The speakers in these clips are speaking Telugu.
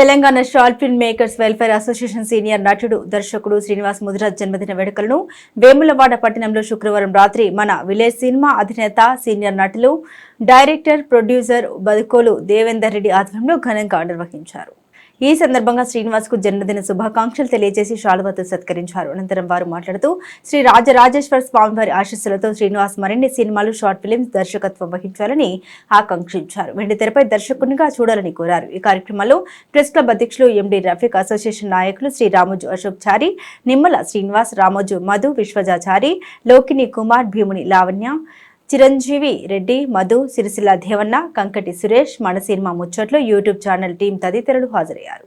Telangana short film makers welfare association senior నటుడు దర్శకుడు శ్రీనివాస్ ముదిరాజ్ జన్మదిన వేడుకలను వేములవాడ పట్టణంలో శుక్రవారం రాత్రి మన విలేజ్ సినిమా అధినేత సీనియర్ నటులు డైరెక్టర్ ప్రొడ్యూసర్ బదుకోలు దేవేందర్ రెడ్డి ఆధ్వర్యంలో ఘనంగా నిర్వహించారు. ఈ సందర్భంగా శ్రీనివాస్కు జన్మదిన శుభాకాంక్షలు తెలియజేసి శాలువతో సత్కరించారు. అనంతరం వారు మాట్లాడుతూ శ్రీ రాజరాజేశ్వర స్వామివారి ఆశీస్సులతో శ్రీనివాస్ మరిన్ని సినిమాలు షార్ట్ ఫిలిమ్స్ దర్శకత్వం వహించాలని ఆకాంక్షించారు. వెండి తెరపై దర్శకునిగా చూడాలని కోరారు. ఈ కార్యక్రమంలో ప్రెస్ క్లబ్ అధ్యక్షులు ఎండి రఫీక్ అసోసియేషన్ నాయకులు శ్రీ రామోజు అశోక్ చారి నిమ్మల శ్రీనివాస్ రామోజు మధు విశ్వజాచారి లోకిని కుమార్ భీముని లావణ్య చిరంజీవి రెడ్డి మధు సిరిసిల్ల దేవన్న కంకటి సురేష్ మన సినిమా ముచ్చట్లు యూట్యూబ్ ఛానల్ టీం తదితరులు హాజరయ్యారు.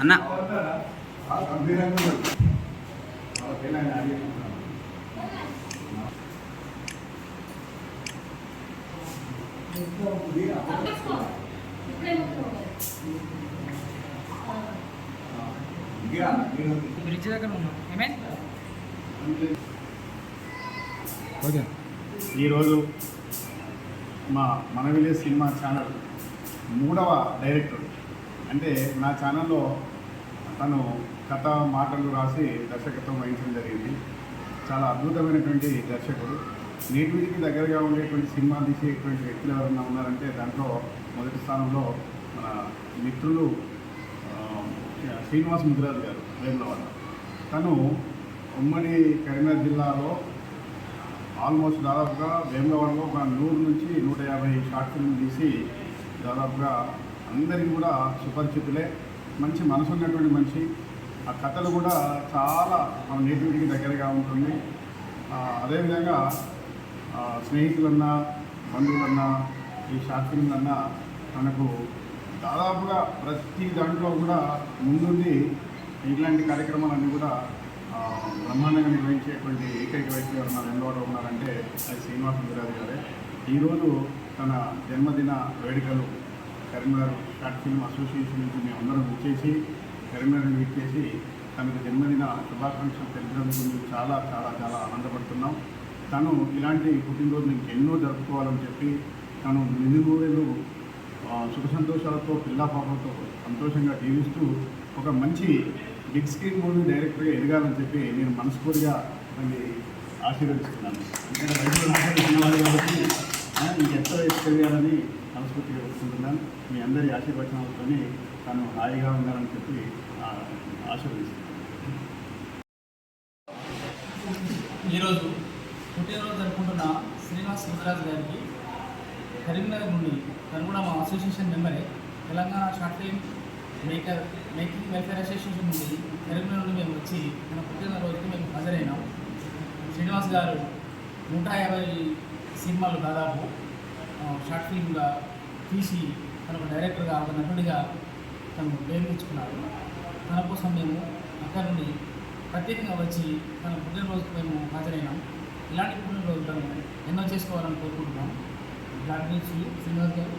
అన్న. బ్రిడ్జ్ దగ్గర ఉన్నాం. ఏమేం ఈరోజు మా మన విలేజ్ సినిమా ఛానల్ మూడవ డైరెక్టర్. అంటే నా ఛానల్లో తను కథ మాటలు రాసి దర్శకత్వం వహించడం జరిగింది. చాలా అద్భుతమైనటువంటి దర్శకుడు. నేటికి దగ్గరగా ఉండేటువంటి సినిమా తీసేటువంటి వ్యక్తులు ఎవరైనా ఉన్నారంటే దాంట్లో మొదటి స్థానంలో మన మిత్రులు శ్రీనివాస్ ముదిరాజు గారు వేములవాడ. తను ఉమ్మడి కరీంనగర్ జిల్లాలో ఆల్మోస్ట్ దాదాపుగా వేములవాడలో ఒక నూరు నుంచి నూట యాభై షార్ట్ ఫిల్మ్ తీసి దాదాపుగా అందరికీ కూడా సుపరిచితులే. మంచి మనసు ఉన్నటువంటి మనిషి. ఆ కథలు కూడా చాలా మన నేటివిటీకి దగ్గరగా ఉంటుంది. అదేవిధంగా స్నేహితులన్నా బంధువులన్నా ఈ షార్ట్ ఫిల్మ్లన్నా మనకు దాదాపుగా ప్రతి దాంట్లో కూడా ముందుండి ఇలాంటి కార్యక్రమాలన్నీ కూడా బ్రహ్మాండంగా నిర్వహించేటువంటి ఏకైక వ్యక్తి ఎవరన్నా రెండో ఉన్నారంటే అది శ్రీనివాస ముదిరాజు గారే. ఈరోజు తన జన్మదిన వేడుకలు కరీంనగర్ షార్ట్ ఫిల్మ్ అసోసియేషన్ నుంచి మేమందరం విచ్చేసి వచ్చేసి కరీంనగర్ విచ్చేసి తనకు జన్మదిన శుభాకాంక్షలు తెలిపినందుకు మేము చాలా చాలా చాలా ఆనందపడుతున్నాం. తను ఇలాంటి పుట్టినరోజు ఇంకెన్నో జరుపుకోవాలని చెప్పి తను నిండుగోడలు సుఖ సంతోషాలతో పిల్లా పాపలతో సంతోషంగా జీవిస్తూ ఒక మంచి బిగ్ స్క్రీన్ మూవీ డైరెక్టర్గా ఎదగాలని చెప్పి నేను మనస్ఫూర్తిగా మళ్ళీ ఆశీర్వదిస్తున్నాను. ఎందుకంటే బయట ఆశీర్వదించిన కాబట్టి మీకు ఎంతో ఎదగాలని మనస్ఫూర్తిగా కోరుకుంటున్నాను. మీ అందరి ఆశీర్వచనాలతో తను హాయిగా ఉండాలని చెప్పి ఆశీర్వదిస్తున్నాను. ఈరోజు పుట్టినరోజు జరుపుకుంటున్న శ్రీనివాస్ ముదిరాజు గారికి కరీంనగర్ నుండి తను కూడా మా association మెంబరే. Telangana short film maker making welfare association నుండి కరీంనగర్ నుండి మేము వచ్చి మన పుట్టినరోజుకి మేము హాజరైనాం. శ్రీనివాస్ గారు నూట యాభై సినిమాలు దాదాపు షార్ట్ ఫిల్మ్గా తీసి తన ఒక డైరెక్టర్గా ఒక నటుడిగా తను ప్రేమించుకున్నారు తన కోసం మేము అక్కడ నుండి ప్రత్యేకంగా వచ్చి తన పుట్టినరోజుకు మేము హాజరైనాం. ఇలాంటి పుట్టినరోజులను ఎన్నో చేసుకోవాలని కోరుకుంటున్నాం. దాని గురించి శ్రీనివాస్ గారు.